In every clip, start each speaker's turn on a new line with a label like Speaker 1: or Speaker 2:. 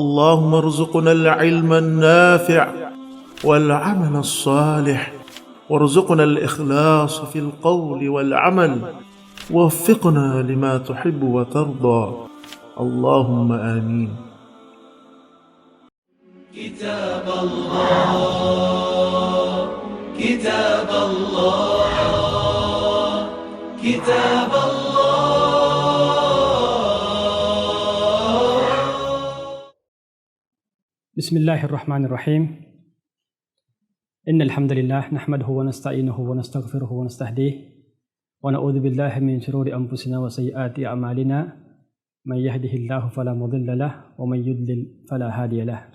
Speaker 1: اللهم ارزقنا العلم النافع والعمل الصالح وارزقنا الإخلاص في القول والعمل. ووفقنا لما تحب وترضى. اللهم آمين.
Speaker 2: كتاب الله كتاب الله كتاب الله.
Speaker 3: بسم الله الرحمن الرحيم إن الحمد لله نحمده ونستعينه ونستغفره ونستهديه ونعوذ بالله من شرور أنفسنا وسيئات أعمالنا من يهده الله فلا مضل له ومن يضلل فلا هادي له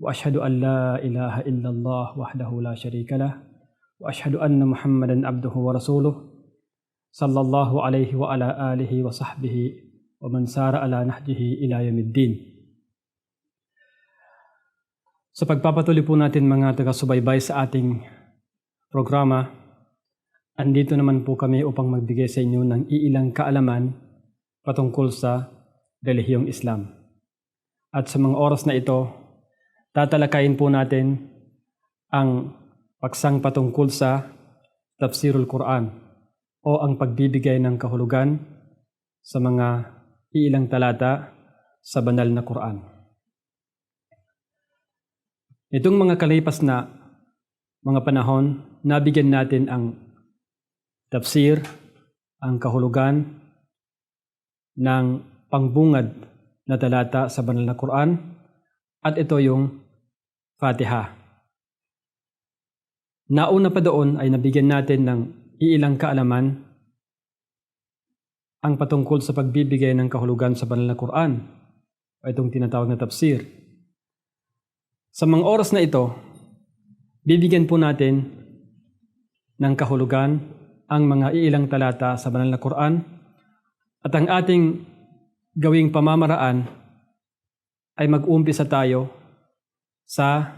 Speaker 3: وأشهد أن لا إله إلا الله وحده لا شريك له وأشهد أن محمدا عبده ورسوله صلى الله عليه وعلى آله وصحبه ومن سار على نهجه إلى يوم الدين Sa pagpapatuloy po natin mga taga-subaybay sa ating programa, andito naman po kami upang magbigay sa inyo ng iilang kaalaman patungkol sa relihiyong Islam. At sa mga oras na ito, tatalakayin po natin ang paksang patungkol sa Tafsirul Quran o ang pagbibigay ng kahulugan sa mga iilang talata sa banal na Quran. Itong mga kalipas na mga panahon, nabigyan natin ang tafsir, ang kahulugan ng pangbungad na talata sa banal na Quran at ito yung Fatiha. Nauna pa doon ay nabigyan natin ng iilang kaalaman ang patungkol sa pagbibigay ng kahulugan sa banal na Quran o itong tinatawag na tafsir. Sa mga oras na ito, bibigyan po natin ng kahulugan ang mga iilang talata sa banal na Quran at ang ating gawing pamamaraan ay mag-umpisa tayo sa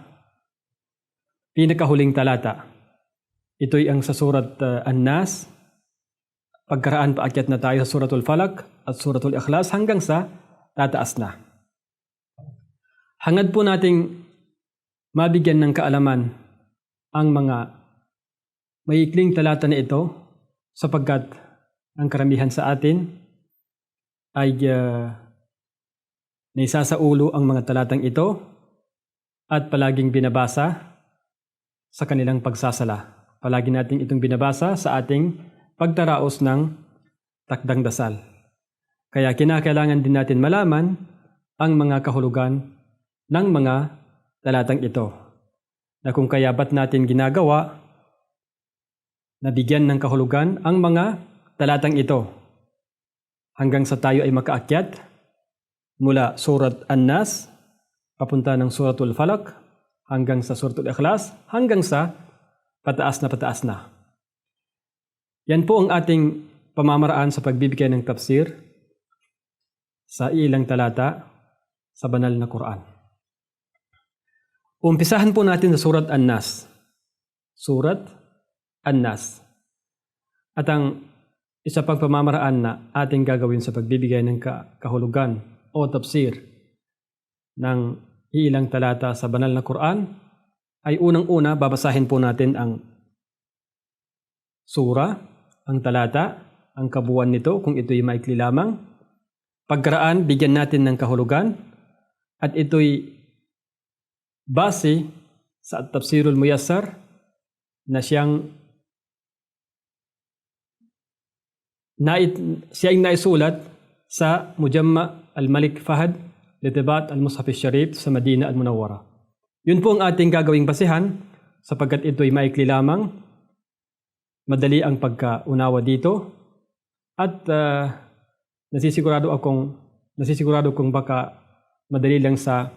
Speaker 3: pinakahuling talata. Ito'y ang sa surat uh, An-Nas, pagkaraan paakyat na tayo sa suratul Falak at suratul Ikhlas hanggang sa tataas na. Hangad po nating mabigyan ng kaalaman ang mga maikling talata na ito sapagkat ang karamihan sa atin ay uh, naisa sa ulo ang mga talatang ito at palaging binabasa sa kanilang pagsasala. Palagi natin itong binabasa sa ating pagtaraos ng takdang dasal. Kaya kinakailangan din natin malaman ang mga kahulugan ng mga talatang ito na kung kaya ba't natin ginagawa na bigyan ng kahulugan ang mga talatang ito hanggang sa tayo ay makaakyat mula surat An-Nas papunta ng suratul Falak hanggang sa suratul Ikhlas hanggang sa pataas na pataas na. Yan po ang ating pamamaraan sa pagbibigay ng tafsir sa ilang talata sa banal na Quran. Umpisahan po natin sa Surat An-Nas. Surat An-Nas. At ang isa pang pamamaraan na ating gagawin sa pagbibigay ng kahulugan o tafsir ng ilang talata sa banal na Quran ay unang-una babasahin po natin ang sura, ang talata, ang kabuuan nito kung ito'y maikli lamang. Pagkaraan, bigyan natin ng kahulugan at ito'y base sa Tafsirul Muyassar na siyang nait, siya ay naisulat sa Mujamma al-Malik Fahad Litibat al-Mushaf sharif sa Madina al-Munawwara. Yun po ang ating gagawing basihan sapagkat ito'y maikli lamang, madali ang pagkaunawa dito, at uh, nasisigurado akong nasisigurado kong baka madali lang sa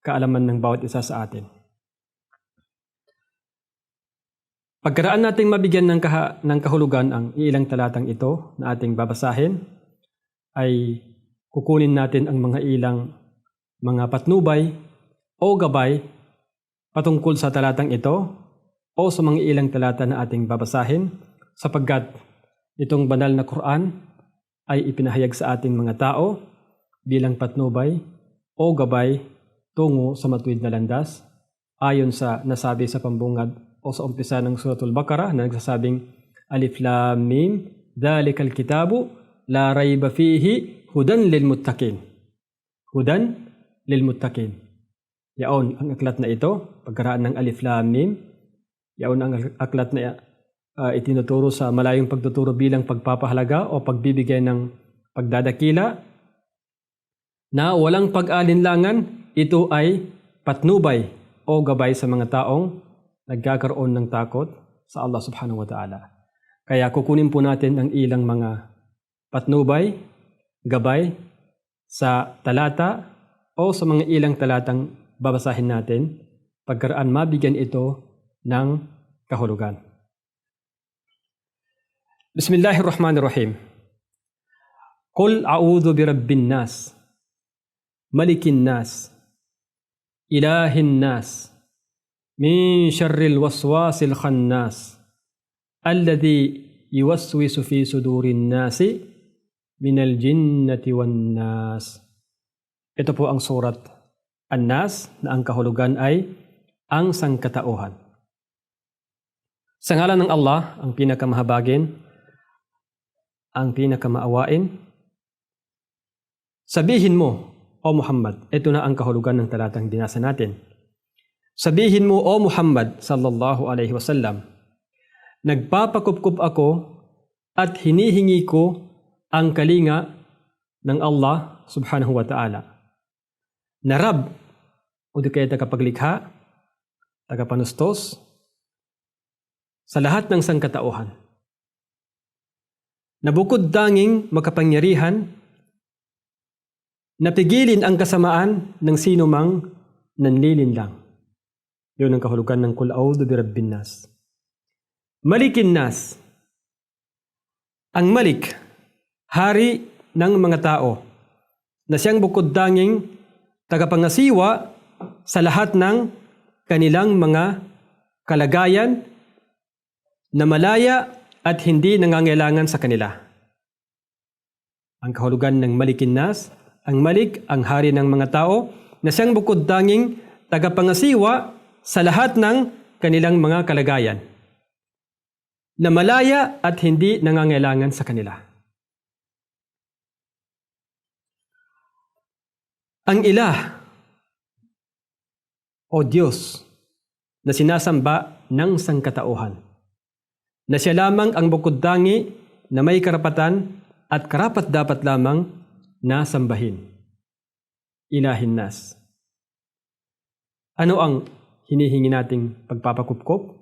Speaker 3: kaalaman ng bawat isa sa atin. Pagkaraan nating mabigyan ng, kaha, ng kahulugan ang ilang talatang ito na ating babasahin, ay kukunin natin ang mga ilang mga patnubay o gabay patungkol sa talatang ito o sa mga ilang talata na ating babasahin sapagkat itong banal na Quran ay ipinahayag sa ating mga tao bilang patnubay o gabay tungo sa matuwid na landas ayon sa nasabi sa pambungad o sa umpisa ng Suratul Baqarah na nagsasabing Alif Lam Mim Dalikal Kitabu La Rayba Fihi Hudan lil Muttaqin. Hudan lil Muttaqin. Yaon ang aklat na ito pagkaraan ng Alif Lam Mim. Yaon ang aklat na uh, itinuturo sa malayong pagtuturo bilang pagpapahalaga o pagbibigay ng pagdadakila na walang pag-alinlangan, ito ay patnubay o gabay sa mga taong nagkakaroon ng takot sa Allah subhanahu wa ta'ala. Kaya kukunin po natin ang ilang mga patnubay, gabay sa talata o sa mga ilang talatang babasahin natin pagkaraan mabigyan ito ng kahulugan. Bismillahirrahmanirrahim. Qul a'udhu birabbin nas, malikin nas, nas, min syarril waswasil khannas, alladhi yuwaswisu fi sudurin nasi, minal jinnati wan nas. Ito po ang surat An-Nas na ang kahulugan ay ang sangkatauhan. Sa ngalan ng Allah, ang pinakamahabagin, ang pinakamaawain, sabihin mo, O Muhammad, ito na ang kahulugan ng talatang dinasa natin. Sabihin mo, O Muhammad, sallallahu alaihi wasallam, nagpapakupkup ako at hinihingi ko ang kalinga ng Allah subhanahu wa ta'ala. Na Rab, o di kaya tagapaglikha, tagapanustos, sa lahat ng sangkatauhan. Na bukod danging makapangyarihan, napigilin ang kasamaan ng sino mang nanlilin lang. Yun ang kahulugan ng Kul A'udhu bi Rabbin Nas. Malikin Nas. Ang Malik, hari ng mga tao, na siyang bukod danging tagapangasiwa sa lahat ng kanilang mga kalagayan na malaya at hindi nangangailangan sa kanila. Ang kahulugan ng Malikin Nas, ang Malik, ang hari ng mga tao, na siyang bukod danging tagapangasiwa sa lahat ng kanilang mga kalagayan, na malaya at hindi nangangailangan sa kanila. Ang ilah o Diyos na sinasamba ng sangkatauhan na siya lamang ang bukod dangi na may karapatan at karapat dapat lamang na sambahin. Nas. Ano ang hinihingi nating pagpapakupkop?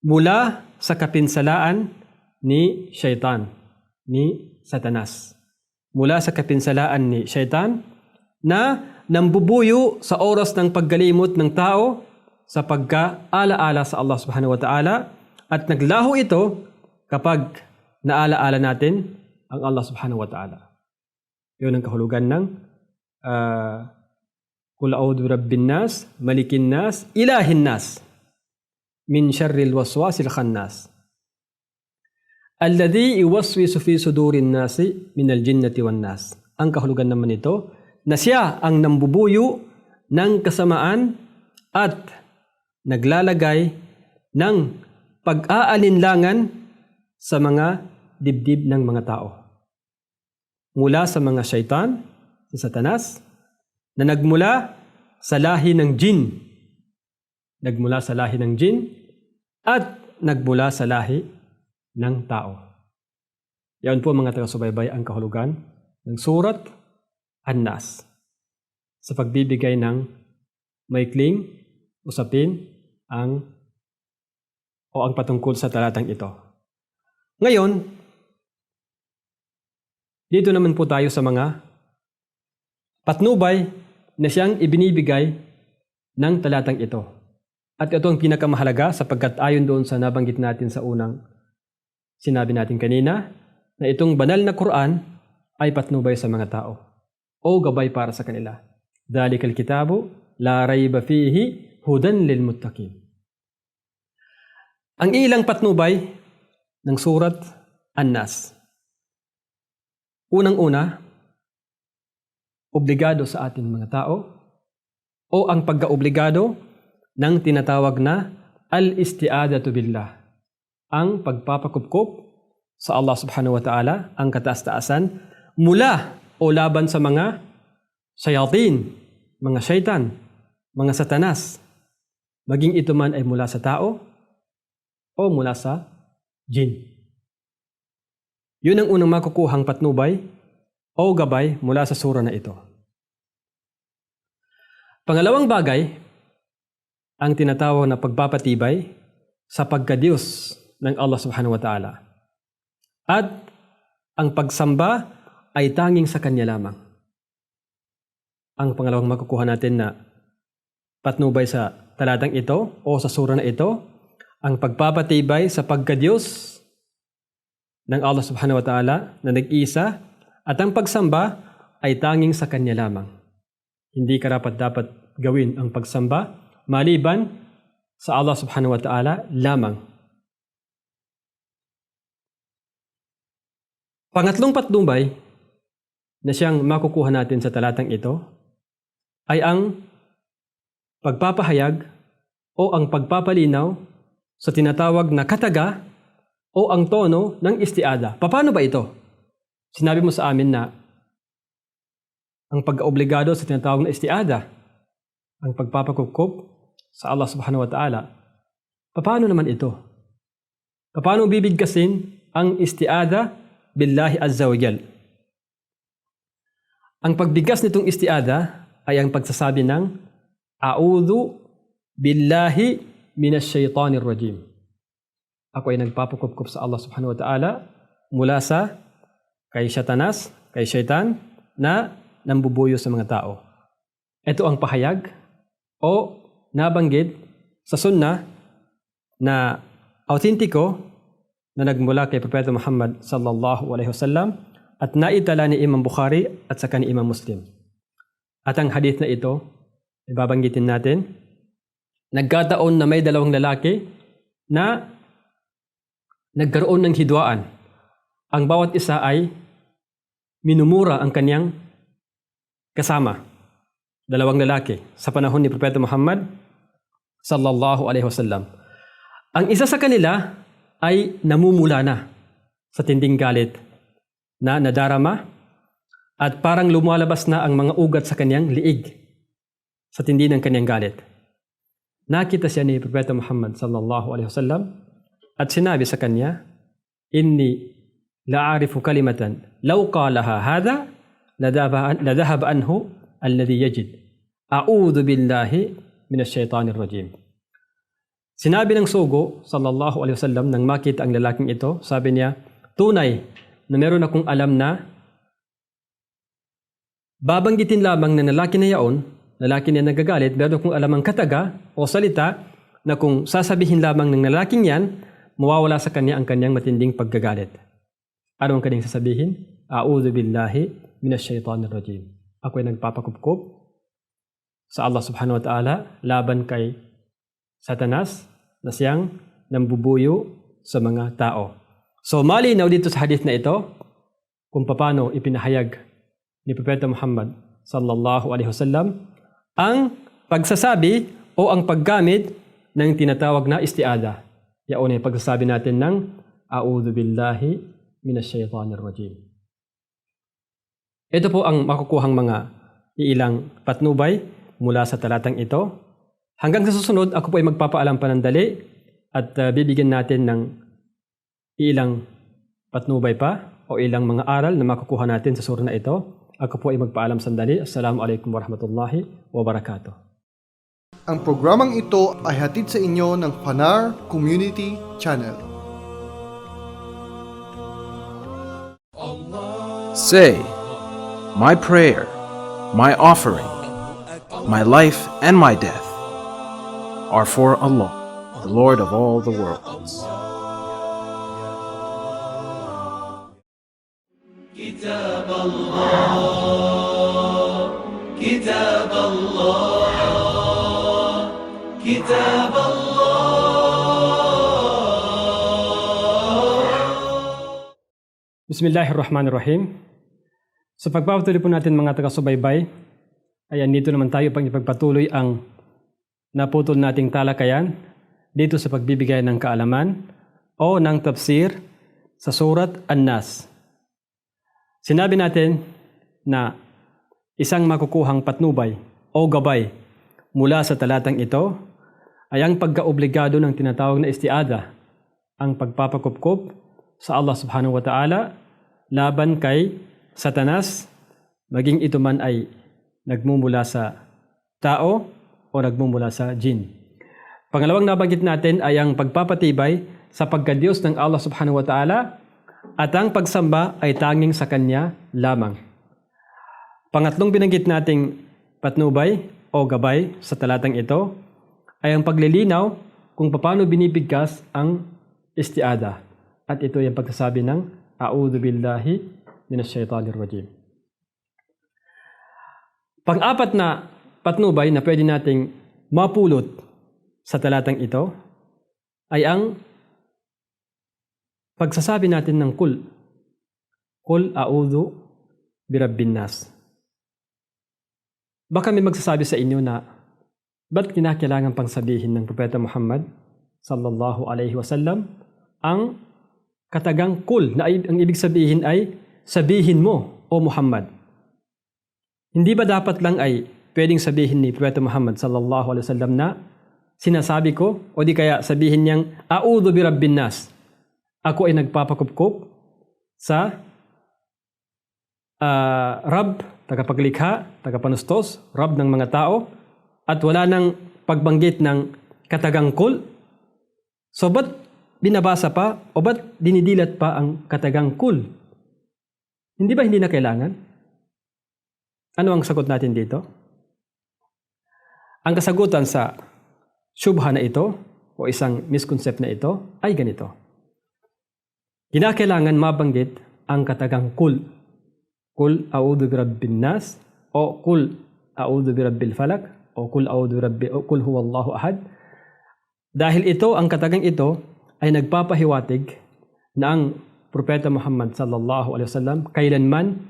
Speaker 3: Mula sa kapinsalaan ni Shaitan, ni Satanas. Mula sa kapinsalaan ni Shaitan na nambubuyo sa oras ng paggalimot ng tao sa pagka-alaala sa Allah subhanahu wa ta'ala at naglaho ito kapag naalaala natin ang Allah subhanahu wa ta'ala. Yun ang kahulugan ng uh, Kul a'udhu rabbin nas, malikin nas, ilahin nas, min syarril waswasil khannas. Alladhi iwaswisu fi sudurin nasi min aljinnati wan nas. Ang kahulugan naman ito, na siya ang nambubuyo ng kasamaan at naglalagay ng pag-aalinlangan sa mga dibdib ng mga tao. Mula sa mga syaitan, sa satanas, na nagmula sa lahi ng jin, nagmula sa lahi ng jin, at nagmula sa lahi ng tao. Yan po mga taga-subaybay ang kahulugan ng surat An-Nas sa pagbibigay ng maikling usapin ang o ang patungkol sa talatang ito. Ngayon, dito naman po tayo sa mga patnubay na siyang ibinibigay ng talatang ito. At ito ang pinakamahalaga sapagkat ayon doon sa nabanggit natin sa unang sinabi natin kanina na itong banal na Quran ay patnubay sa mga tao o gabay para sa kanila. Dalikal kitabu la rayba fihi hudan lil muttaqin. Ang ilang patnubay ng surat An-Nas. Unang-una, obligado sa ating mga tao o ang pagkaobligado ng tinatawag na al-isti'adatu billah, ang pagpapakupkup sa Allah subhanahu wa ta'ala, ang kataas-taasan, mula o laban sa mga sayatin, mga syaitan, mga satanas, maging ito man ay mula sa tao o mula sa jin. Yun ang unang makukuhang patnubay o gabay mula sa sura na ito. Pangalawang bagay, ang tinatawag na pagpapatibay sa pagkadiyos ng Allah subhanahu wa ta'ala. At ang pagsamba ay tanging sa Kanya lamang. Ang pangalawang makukuha natin na patnubay sa talatang ito o sa sura na ito, ang pagpapatibay sa pagkadiyos ng Allah subhanahu wa ta'ala na nag-isa at ang pagsamba ay tanging sa Kanya lamang. Hindi karapat dapat gawin ang pagsamba maliban sa Allah subhanahu wa ta'ala lamang. Pangatlong patnubay na siyang makukuha natin sa talatang ito ay ang pagpapahayag o ang pagpapalinaw sa tinatawag na kataga o ang tono ng istiada. Paano ba ito? Sinabi mo sa amin na ang pag-obligado sa tinatawag na istiada, ang pagpapakukup sa Allah subhanahu wa ta'ala. Paano naman ito? Paano bibigkasin ang istiada billahi azza wa jal? Ang pagbigkas nitong istiada ay ang pagsasabi ng A'udhu billahi minas shaytanir rajim. Ako ay nagpapakup sa Allah subhanahu wa ta'ala mula sa kay Satanas, kay Shaitan, na nambubuyo sa mga tao. Ito ang pahayag o nabanggit sa sunna na autentiko na nagmula kay Propeta Muhammad sallallahu alaihi wasallam at naitala ni Imam Bukhari at saka ni Imam Muslim. At ang hadith na ito, ibabanggitin natin, nagkataon na may dalawang lalaki na nagkaroon ng hidwaan. Ang bawat isa ay minumura ang kanyang kasama. Dalawang lalaki sa panahon ni Propeta Muhammad sallallahu alaihi wasallam. Ang isa sa kanila ay namumula na sa tinding galit na nadarama at parang lumalabas na ang mga ugat sa kanyang liig sa tindi ng kanyang galit. Nakita siya ni Propeta Muhammad sallallahu alaihi wasallam at sinabi sa kanya, Inni la'arifu kalimatan law qalaha hadha ladahab anhu alladhi yajid. A'udhu billahi minash shaitanir rajim. Sinabi ng sugo, sallallahu alaihi wasallam, nang makita ang lalaking ito, sabi niya, tunay na meron akong alam na babanggitin lamang na lalaki na yaon, lalaki na nagagalit, meron akong alam ang kataga o salita na kung sasabihin lamang ng lalaking yan, mawawala sa kanya ang kanyang matinding paggagalit. Ano ang kanyang sasabihin? A'udhu billahi minash shaitanir rajim. Ako ay nagpapakupkup sa Allah subhanahu wa ta'ala laban kay Satanas na siyang nambubuyo sa mga tao. So malinaw dito sa hadith na ito kung paano ipinahayag ni Propeta Muhammad sallallahu alaihi wasallam ang pagsasabi o ang paggamit ng tinatawag na istiada. Yaon ay pagsasabi natin ng A'udhu billahi minash shaitanir rajim. Ito po ang makukuhang mga iilang patnubay mula sa talatang ito. Hanggang sa susunod, ako po ay magpapaalam pa ng dali at uh, bibigyan natin ng ilang patnubay pa o ilang mga aral na makukuha natin sa sura na ito. Ako po ay magpaalam sandali. Assalamualaikum warahmatullahi wabarakatuh.
Speaker 4: Ang programang ito ay hatid sa inyo ng Panar Community Channel.
Speaker 5: Say, My prayer, my offering, my life, and my death are for Allah, the Lord of all the worlds.
Speaker 2: كتاب الله كتاب كتاب الله
Speaker 3: Bismillahirrahmanirrahim. Sa pagpapatuloy po natin mga taga-subaybay, ay andito naman tayo pang ipagpatuloy ang naputol nating talakayan dito sa pagbibigay ng kaalaman o ng tafsir sa surat An-Nas. Sinabi natin na isang makukuhang patnubay o gabay mula sa talatang ito ay ang pagkaobligado ng tinatawag na istiada, ang pagpapakupkup sa Allah subhanahu wa ta'ala laban kay Satanas, maging ito man ay nagmumula sa tao o nagmumula sa jin. Pangalawang nabanggit natin ay ang pagpapatibay sa pagkadiyos ng Allah subhanahu wa ta'ala at ang pagsamba ay tanging sa Kanya lamang. Pangatlong binanggit nating patnubay o gabay sa talatang ito ay ang paglilinaw kung paano binibigkas ang istiada. At ito ay ang pagsasabi ng A'udhu billahi minasyaitanir rajim. Pang-apat na patnubay na pwede nating mapulot sa talatang ito ay ang pagsasabi natin ng kul. Kul a'udhu birabbin nas. Baka may magsasabi sa inyo na ba't kinakailangan pang sabihin ng Propeta Muhammad sallallahu alaihi wasallam ang katagang kul na ang ibig sabihin ay sabihin mo o Muhammad. Hindi ba dapat lang ay pwedeng sabihin ni Propeta Muhammad sallallahu alaihi wasallam na sinasabi ko o di kaya sabihin niyang a'udhu bi rabbin nas. Ako ay nagpapakupkup sa ah, Rab, tagapaglikha, tagapanustos, Rab ng mga tao at wala nang pagbanggit ng katagang kul. So ba't binabasa pa o ba't dinidilat pa ang katagang kul? Hindi ba hindi na kailangan? Ano ang sagot natin dito? Ang kasagutan sa syubha na ito o isang misconcept na ito ay ganito. Kinakailangan mabanggit ang katagang kul. A'udhu bi rabbin nas o kul a'udhu bi rabbil falak o kul a'udhu bi rabbi o kul huwallahu ahad. Dahil ito, ang katagang ito ay nagpapahiwatig na ang Propeta Muhammad sallallahu alaihi wasallam kailanman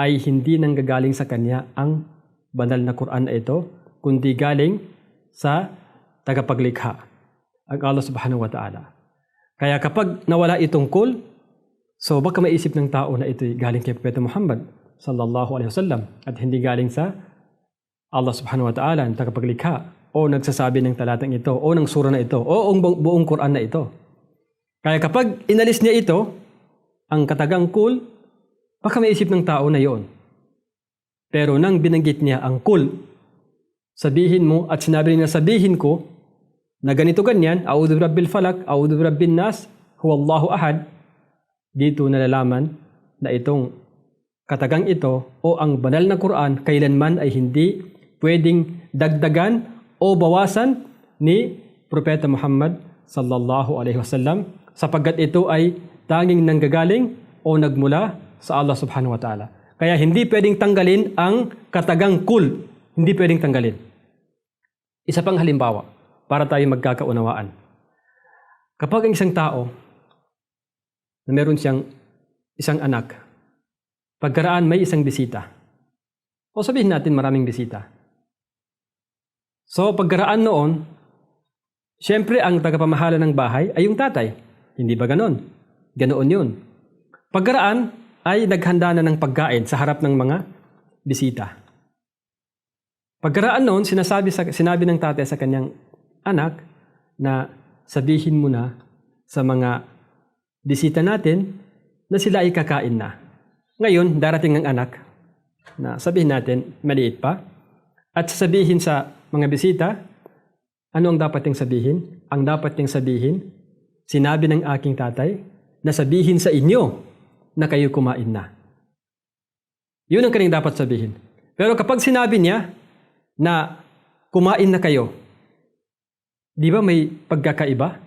Speaker 3: ay hindi nanggagaling sa kanya ang banal na Quran na ito, kundi galing sa tagapaglikha, ang Allah subhanahu wa ta'ala. Kaya kapag nawala itong kul, so baka maisip ng tao na ito'y galing kay Propeta Muhammad sallallahu alaihi wasallam at hindi galing sa Allah subhanahu wa ta'ala, ang tagapaglikha, o nagsasabi ng talatang ito, o ng sura na ito, o ang bu- buong Quran na ito. Kaya kapag inalis niya ito, ang katagang kul, baka maisip ng tao na yon. Pero nang binanggit niya ang kul, sabihin mo at sinabi niya sabihin ko na ganito ganyan, A'udhu Rabbil Falak, A'udhu Rabbin Nas, Huwallahu Ahad, dito nalalaman na itong katagang ito o ang banal na Quran kailanman ay hindi pwedeng dagdagan o bawasan ni Propeta Muhammad sallallahu alaihi wasallam sapagkat ito ay tanging nanggagaling o nagmula sa Allah subhanahu wa ta'ala. Kaya hindi pwedeng tanggalin ang katagang kul. Hindi pwedeng tanggalin. Isa pang halimbawa para tayo magkakaunawaan. Kapag ang isang tao na meron siyang isang anak, pagkaraan may isang bisita, o sabihin natin maraming bisita. So pagkaraan noon, Siyempre, ang tagapamahala ng bahay ay yung tatay. Hindi ba ganon? Ganoon yun. Pagkaraan ay naghanda na ng pagkain sa harap ng mga bisita. Pagkaraan noon, sinasabi, sa, sinabi ng tatay sa kanyang anak na sabihin mo na sa mga bisita natin na sila ay kakain na. Ngayon, darating ang anak na sabihin natin maliit pa at sasabihin sa mga bisita, ano ang dapat niyang sabihin? Ang dapat niyang sabihin, sinabi ng aking tatay na sabihin sa inyo na kayo kumain na. Yun ang kanyang dapat sabihin. Pero kapag sinabi niya na kumain na kayo, di ba may pagkakaiba?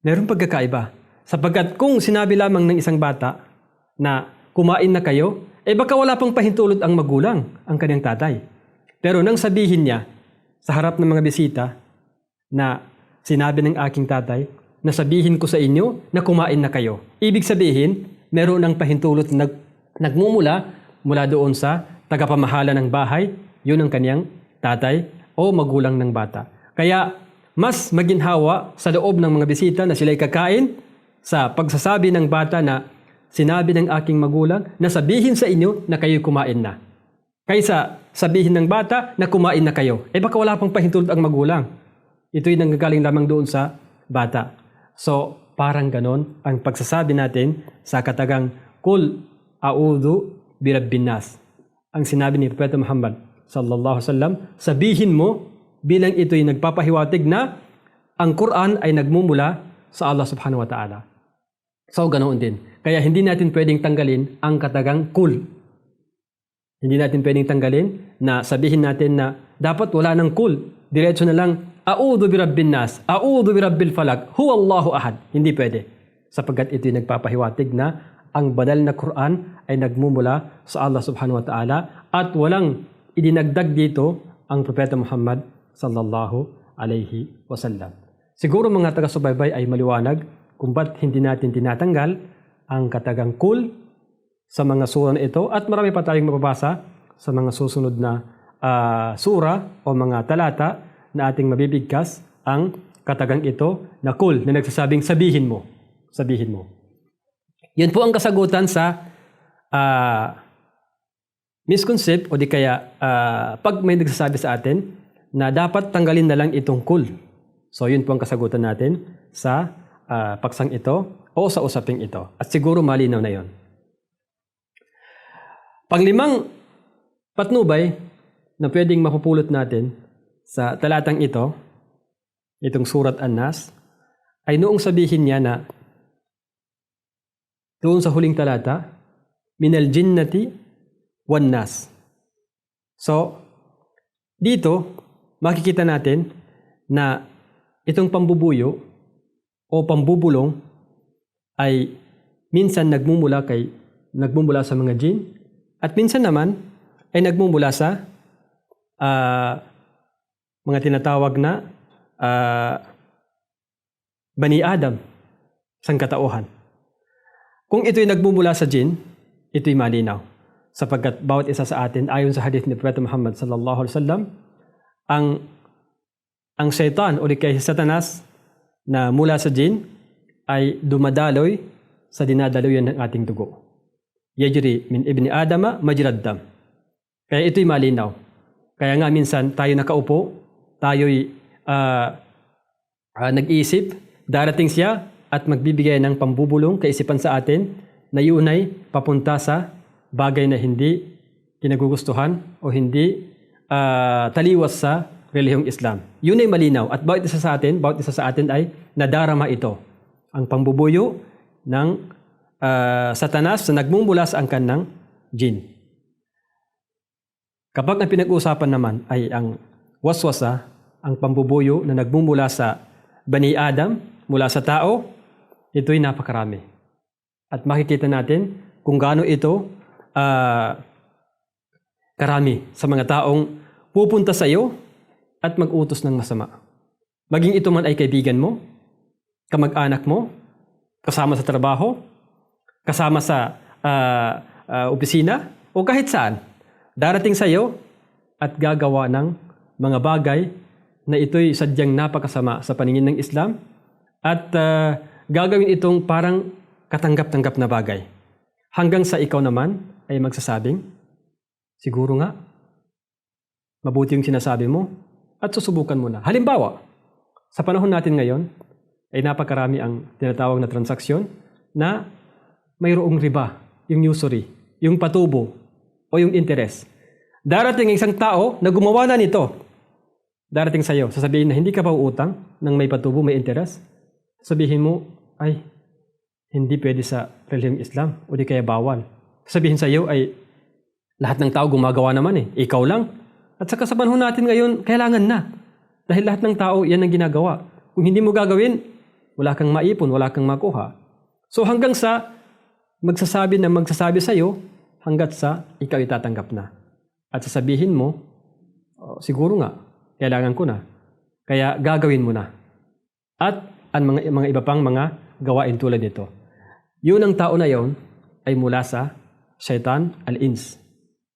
Speaker 3: Meron pagkakaiba. Sapagkat kung sinabi lamang ng isang bata na kumain na kayo, eh baka wala pang pahintulot ang magulang, ang kanyang tatay. Pero nang sabihin niya sa harap ng mga bisita na sinabi ng aking tatay na sabihin ko sa inyo na kumain na kayo. Ibig sabihin, meron ng pahintulot na nagmumula mula doon sa tagapamahala ng bahay, yun ang kanyang tatay o magulang ng bata. Kaya mas maginhawa sa loob ng mga bisita na sila'y kakain sa pagsasabi ng bata na sinabi ng aking magulang na sabihin sa inyo na kayo kumain na. Kaysa sabihin ng bata na kumain na kayo. Eh baka wala pang pahintulot ang magulang. Ito'y nanggagaling lamang doon sa bata. So, parang ganon ang pagsasabi natin sa katagang Kul a'udhu birabbin nas. Ang sinabi ni Propeta Muhammad sallallahu alaihi sabihin mo bilang ito'y nagpapahiwatig na ang Quran ay nagmumula sa Allah subhanahu wa ta'ala. So, ganoon din. Kaya hindi natin pwedeng tanggalin ang katagang kul. Hindi natin pwedeng tanggalin na sabihin natin na dapat wala ng kul. Diretso na lang, A'udhu bi rabbin nas, a'udhu bi rabbil falak, huwa Allahu ahad. Hindi pwede. Sapagkat ito'y nagpapahiwatig na ang banal na Quran ay nagmumula sa Allah subhanahu wa ta'ala at walang idinagdag dito ang Propeta Muhammad sallallahu alayhi wasallam. Siguro mga taga-subaybay ay maliwanag kung ba't hindi natin tinatanggal ang katagang kul sa mga sura na ito at marami pa tayong mababasa sa mga susunod na ah, sura o mga talata na ating mabibigkas ang katagang ito na kul na nagsasabing sabihin mo. Sabihin mo. Yan po ang kasagutan sa ah, misconcept o di kaya ah, pag may nagsasabi sa atin na dapat tanggalin na lang itong kul. So yun po ang kasagutan natin sa ah, paksang ito o sa usaping ito. At siguro malinaw na yon. Panglimang patnubay na pwedeng mapupulot natin sa talatang ito, itong surat An-Nas, ay noong sabihin niya na doon sa huling talata, minal jinnati wan nas. So, dito, makikita natin na itong pambubuyo o pambubulong ay minsan nagmumula kay nagmumula sa mga jin at minsan naman ay nagmumula sa ah, mga tinatawag na ah, bani Adam, sangkatauhan. Kung ito'y nagmumula sa jin, ito'y malinaw. Sapagkat bawat isa sa atin, ayon sa hadith ni Prophet Muhammad sallallahu alaihi wasallam, ang ang shaitan o kay satanas na mula sa jin ay dumadaloy sa dinadaloyan ng ating dugo. Yajri min ibni Adama majrad dam. Kaya ito'y malinaw. Kaya nga minsan tayo nakaupo, tayo'y ah, ah, nag-iisip, darating siya at magbibigay ng pambubulong kaisipan sa atin na yun ay papunta sa bagay na hindi kinagugustuhan o hindi ah, taliwas sa relihiyong Islam. Yun ay malinaw at bawat isa sa atin, bawat isa sa atin ay nadarama ito. Ang pambubuyo ng ah, satanas na nagmumula sa angkan ng jin. Kapag ang pinag-uusapan naman ay ang waswasa, ang pambubuyo na nagmumula sa Bani Adam, mula sa tao, ito'y napakarami. At makikita natin kung gaano ito ah, karami sa mga taong pupunta sa iyo at mag-utos ng masama. Maging ito man ay kaibigan mo, kamag-anak mo, kasama sa trabaho, kasama sa ah, ah, opisina, o kahit saan. Darating sa iyo at gagawa ng mga bagay na ito'y sadyang napakasama sa paningin ng Islam at ah, gagawin itong parang katanggap-tanggap na bagay. Hanggang sa ikaw naman ay magsasabing, siguro nga, mabuti yung sinasabi mo at susubukan mo na. Halimbawa, sa panahon natin ngayon, ay napakarami ang tinatawag na transaksyon na mayroong riba, yung usury, yung patubo, o yung interest. Darating ang isang tao na gumawa na nito. Darating sa iyo, sasabihin na hindi ka pa uutang ng may patubo, may interest. Sabihin mo, ay, hindi pwede sa relihiyong Islam o di kaya bawal. Sabihin sa iyo ay, lahat ng tao gumagawa naman eh, ikaw lang. At sa panahon natin ngayon, kailangan na. Dahil lahat ng tao, yan ang ginagawa. Kung hindi mo gagawin, wala kang maipon, wala kang makuha. So hanggang sa magsasabi na magsasabi sa iyo, hanggat sa ikaw itatanggap na. At sasabihin mo, "Oh, siguro nga, kailangan ko na. Kaya gagawin mo na. At ang mga, mga iba pang mga gawain tulad nito. Yun ang tao na yon ay mula sa Shaitan al-Ins.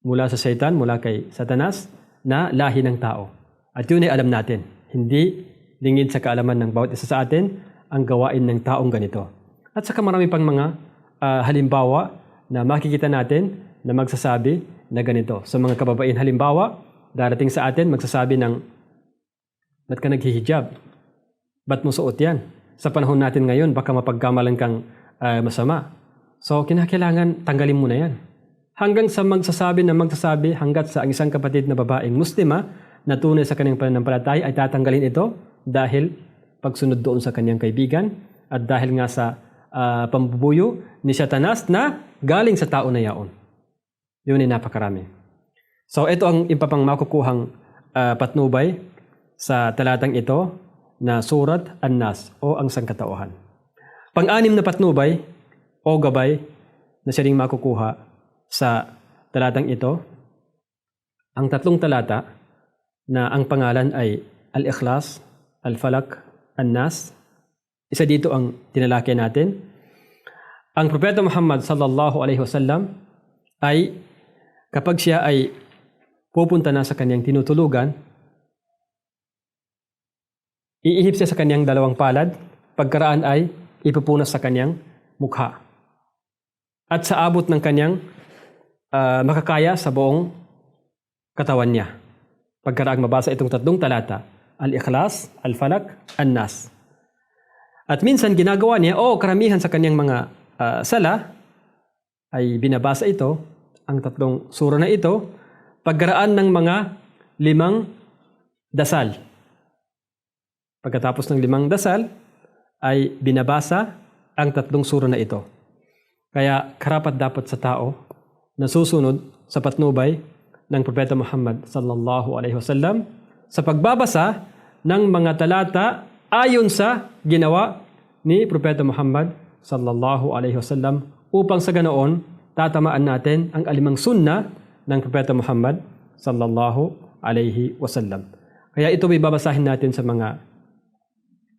Speaker 3: Mula sa Shaitan, mula kay Satanas, na lahi ng tao. At yun ay alam natin. Hindi lingid sa kaalaman ng bawat isa sa atin ang gawain ng taong ganito. At saka marami pang mga ah, halimbawa na makikita natin na magsasabi na ganito. Sa mga kababain halimbawa, darating sa atin magsasabi ng Ba't ka naghihijab? Ba't mo suot yan? Sa panahon natin ngayon, baka mapagkamalan kang ah, masama. So, kinakailangan tanggalin mo na yan. Hanggang sa magsasabi na magsasabi, hanggat sa ang isang kapatid na babaeng muslima na tunay sa kanyang pananampalataya ay tatanggalin ito dahil pagsunod doon sa kanyang kaibigan at dahil nga sa ah, pambubuyo ni Satanas na galing sa tao na yaon. Yun ay napakarami. So ito ang impapang makukuhang ah, patnubay sa talatang ito na Surat An-Nas o ang sangkatauhan. Pang-anim na patnubay o gabay na siya ring makukuha sa talatang ito, ang tatlong talata na ang pangalan ay Al-Ikhlas, Al-Falak, An-Nas. Isa dito ang tinalakay natin. Ang Propeta Muhammad sallallahu alaihi wasallam ay kapag siya ay pupunta na sa kanyang tinutulugan, iihip siya sa kanyang dalawang palad, pagkaraan ay ipupunas sa kanyang mukha. At sa abot ng kanyang ah, makakaya sa buong katawan niya. Pagkaraang mabasa itong tatlong talata, Al-Ikhlas, Al-Falak, An-Nas. At minsan ginagawa niya, o karamihan sa kanyang mga ah, sala, ay binabasa ito, ang tatlong sura na ito, pagkaraan ng mga limang dasal. Pagkatapos ng limang dasal, ay binabasa ang tatlong sura na ito. Kaya karapat dapat sa tao na susunod sa patnubay ng Propeta Muhammad sallallahu alaihi wasallam sa pagbabasa ng mga talata ayon sa ginawa ni Propeta Muhammad sallallahu alaihi wasallam upang sa ganoon tatamaan natin ang alimang sunna ng Propeta Muhammad sallallahu alaihi wasallam. Kaya ito ay babasahin natin sa mga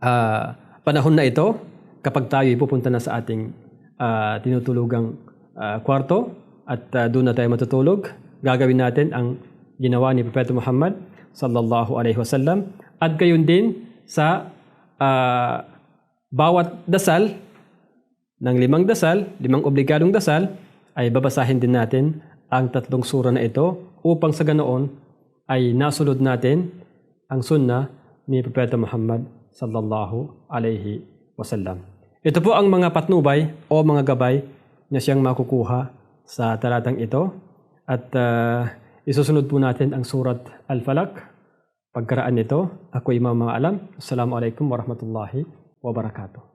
Speaker 3: ah, panahon na ito kapag tayo ay pupunta na sa ating ah, tinutulugang ah, kwarto at ah, doon na tayo matutulog, gagawin natin ang ginawa ni Propeta Muhammad sallallahu alaihi wasallam at gayon din sa ah, bawat dasal ng limang dasal, limang obligadong dasal, ay babasahin din natin ang tatlong sura na ito upang sa ganoon ay nasunod natin ang sunnah ni Propeta Muhammad sallallahu alaihi wasallam. Ito po ang mga patnubay o mga gabay na siyang makukuha sa talatang ito at ah, isusunod po natin ang surat Al-Falak. Pagkaraan nito, ako Imam Mga Alam. Assalamualaikum warahmatullahi wabarakatuh.